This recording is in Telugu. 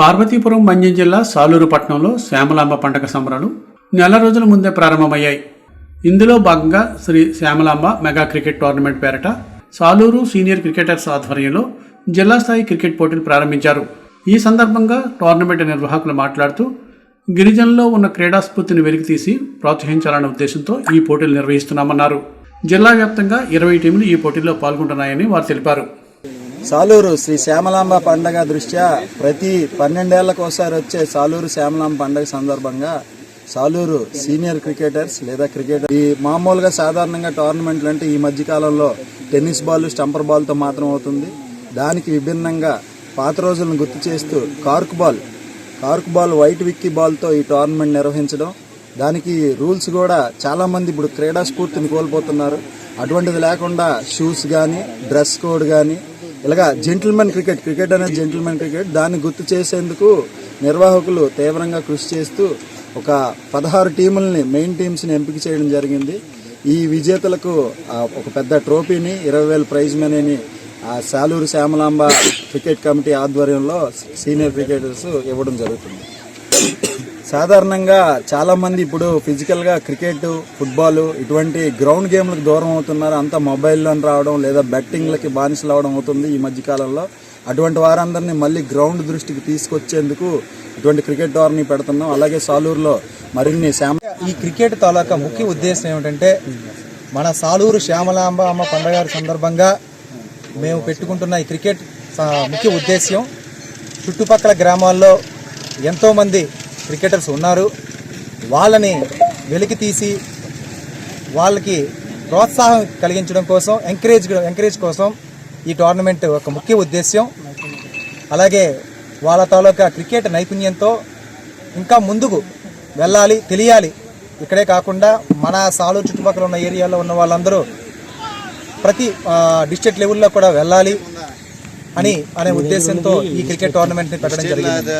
పార్వతీపురం మంజం జిల్లా సాలూరు పట్టణంలో శ్యామలాంబ పండగ సంబరాలు నెల రోజుల ముందే ప్రారంభమయ్యాయి. ఇందులో భాగంగా Shri Shyamalamba mega cricket tournament పేరట సాలూరు సీనియర్ క్రికెటర్స్ ఆధ్వర్యంలో జిల్లా స్థాయి క్రికెట్ పోటీలు ప్రారంభించారు. ఈ సందర్భంగా టోర్నమెంట్ నిర్వాహకులు మాట్లాడుతూ గిరిజనుల్లో ఉన్న క్రీడా స్ఫూర్తిని వెలికితీసి ప్రోత్సహించాలనే ఉద్దేశంతో ఈ పోటీలు నిర్వహిస్తున్నామన్నారు. జిల్లా వ్యాప్తంగా ఇరవై టీములు ఈ పోటీల్లో పాల్గొంటున్నాయని వారు తెలిపారు. సాలూరు శ్రీ శ్యామలాంబ పండగ దృష్ట్యా ప్రతి పన్నెండేళ్ళకు ఒకసారి వచ్చే సాలూరు శ్యామలాంబ పండగ సందర్భంగా సాలూరు సీనియర్ క్రికెటర్స్ లేదా క్రికెటర్ ఈ మామూలుగా సాధారణంగా టోర్నమెంట్లు అంటే ఈ మధ్యకాలంలో టెన్నిస్ బాల్ స్టంపర్ బాల్తో మాత్రం అవుతుంది. దానికి విభిన్నంగా పాత రోజులను గుర్తు చేస్తూ cork ball cork ball white Vicky బాల్తో ఈ టోర్నమెంట్ నిర్వహించడం. దానికి రూల్స్ కూడా చాలామంది ఇప్పుడు క్రీడా స్ఫూర్తిని కోల్పోతున్నారు. అటువంటిది లేకుండా షూస్ కానీ డ్రెస్ కోడ్ కానీ ఇలాగా జెంటిల్మెన్ క్రికెట్ క్రికెట్ అనేది జెంటిల్మెన్ క్రికెట్ దాన్ని గుర్తు చేసేందుకు నిర్వాహకులు తీవ్రంగా కృషి చేస్తూ ఒక పదహారు టీముల్ని మెయిన్ టీమ్స్ని ఎంపిక చేయడం జరిగింది. ఈ విజేతలకు ఒక పెద్ద ట్రోఫీని ఇరవై వేల ప్రైజ్ మనీని ఆ సాలూరు శ్యామలాంబ క్రికెట్ కమిటీ ఆధ్వర్యంలో సీనియర్ క్రికెటర్స్ ఇవ్వడం జరుగుతుంది. సాధారణంగా చాలామంది ఇప్పుడు ఫిజికల్గా క్రికెట్ ఫుట్బాల్ ఇటువంటి గ్రౌండ్ గేమ్లకు దూరం అవుతున్నారు. అంతా మొబైల్లో రావడం లేదా బెట్టింగ్లకి బానిసలు అవడం అవుతుంది ఈ మధ్య కాలంలో. అటువంటి వారందరినీ మళ్ళీ గ్రౌండ్ దృష్టికి తీసుకొచ్చేందుకు ఇటువంటి క్రికెట్ టోర్నీ పెడుతున్నాం. అలాగే సాలూరులో మరిన్ని శ్యామ ఈ క్రికెట్ తాలూకా ముఖ్య ఉద్దేశం ఏమిటంటే మన సాలూరు శ్యామలాంబ అమ్మ పండగ సందర్భంగా మేము పెట్టుకుంటున్న ఈ క్రికెట్ ముఖ్య ఉద్దేశ్యం చుట్టుపక్కల గ్రామాల్లో ఎంతోమంది క్రికెటర్స్ ఉన్నారు. వాళ్ళని వెలికి తీసి వాళ్ళకి ప్రోత్సాహం కలిగించడం కోసం ఎంకరేజ్ ఎంకరేజ్ కోసం ఈ టోర్నమెంట్ ఒక ముఖ్య ఉద్దేశ్యం. అలాగే వాళ్ళ తాలూకా క్రికెట్ నైపుణ్యంతో ఇంకా ముందుకు వెళ్ళాలి తెలియాలి. ఇక్కడే కాకుండా మన సాలు చుట్టుపక్కల ఉన్న ఏరియాలో ఉన్న వాళ్ళందరూ ప్రతి డిస్ట్రిక్ట్ లెవెల్లో కూడా వెళ్ళాలి. అని అనే ఉద్దేశంతో ఈ క్రికెట్ టోర్నమెంట్ని పెట్టడం జరిగింది.